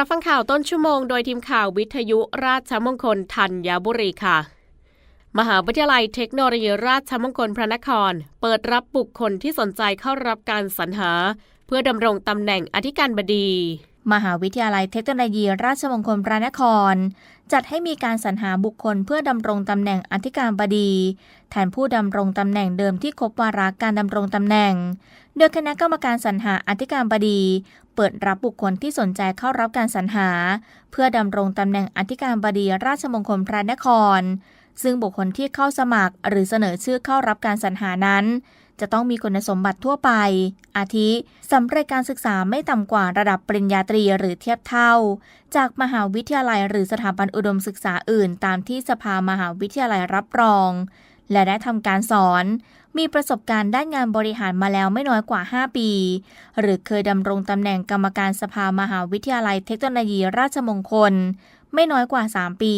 รับฟังข่าวต้นชั่วโมงโดยทีมข่าววิทยุราชมงคลธัญบุรีค่ะ มหาวิทยาลัยเทคโนโลยีราชมงคลพระนคร เปิดรับบุคคลที่สนใจเข้ารับการสรรหา เพื่อดำรงตำแหน่งอธิการบดี มหาวิทยาลัยเทคโนโลยี ราชมงคลพระนคร จัดให้มีการสรรหาบุคคลเพื่อดำรงตำแหน่งอธิการบดี แทนผู้ดำรงตำแหน่งเดิมที่ครบวาระการดำรงตำแหน่ง โดยคณะกรรมการสรรหาอธิการบดี เปิดรับบุคคลที่สนใจเข้ารับการสรรหา เพื่อดำรงตำแหน่งอธิการบดี ราชมงคลพระนคร ซึ่งบุคคลที่เข้าสมัครหรือเสนอชื่อเข้ารับการสรรหานั้น จะต้องมีคุณสมบัติทั่วไป อาทิสำเร็จการศึกษาไม่ต่ำกว่าระดับปริญญาตรีหรือเทียบเท่า จากมหาวิทยาลัยหรือสถาบันอุดมศึกษาอื่น ตามที่สภามหาวิทยาลัยรับรอง และได้ทำการสอน มีประสบการณ์ด้านงานบริหารมาแล้วไม่น้อยกว่า 5 ปี หรือเคยดำรงตำแหน่งกรรมการสภามหาวิทยาลัยเทคโนโลยีราชมงคลไม่น้อยกว่า 3 ปี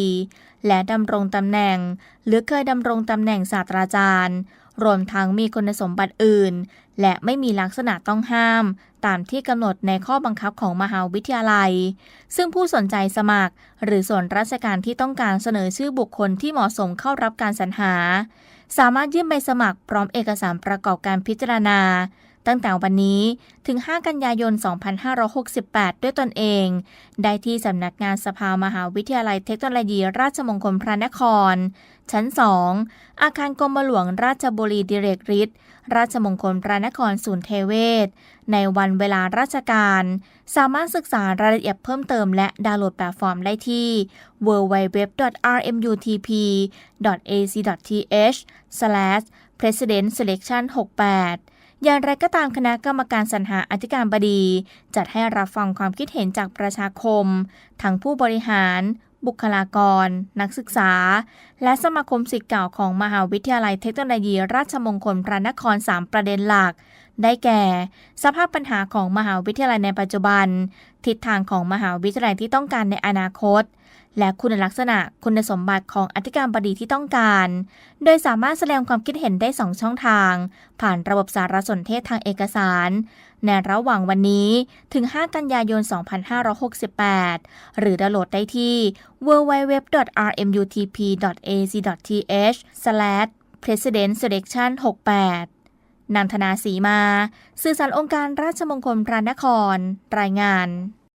และดำรงตำแหน่ง หรือเคยดำรงตำแหน่งศาสตราจารย์ รวมทั้งมีคุณสมบัติอื่น และไม่มีลักษณะต้องห้าม ตามที่กำหนดในข้อบังคับของมหาวิทยาลัย ซึ่งผู้สนใจสมัคร หรือส่วนราชการที่ต้องการเสนอชื่อบุคคลที่เหมาะสมเข้ารับการสรรหา สามารถยื่นใบสมัครพร้อมเอกสารประกอบการพิจารณา ตั้งแต่วันนี้ถึง 5 กันยายน 2568 ด้วยตนเอง ได้ที่สำนักงานสภามหาวิทยาลัยเทคโนโลยี ราชมงคลพระนคร ชั้น 2 อาคารกรมหลวงราชบุรีดิเรกฤทธิ์ราชมงคลพระนครศูนย์เทเวศ ในวันเวลาราชการ สามารถศึกษารายละเอียดเพิ่มเติมและดาวน์โหลดแบบฟอร์มได้ที่ www.rmutp.ac.th/president selection 68 อย่างไรก็ตามคณะกรรมการสรรหาอธิการบดี จัดให้รับฟังความคิดเห็นจากประชาคม ทั้งผู้บริหาร บุคลากร นักศึกษา และสมาคมศิษย์เก่าของมหาวิทยาลัยเทคโนโลยี ราชมงคลพระนคร 3 ประเด็นหลัก ได้แก่ สภาพปัญหาของมหาวิทยาลัยในปัจจุบัน ทิศทางของมหาวิทยาลัยที่ต้องการในอนาคต และคุณลักษณะคุณสมบัติของอธิการบดีที่ต้องการ โดยสามารถแสดงความคิดเห็นได้ 2 ช่องทาง ผ่านระบบสารสนเทศทางเอกสาร ในระหว่างวันนี้ถึง 5 กันยายน 2568 หรือดาวน์โหลดได้ที่ www.rmutp.ac.th/president selection 68นันทนาสีมา สื่อสารองค์การราชมงคลพระนคร รายงาน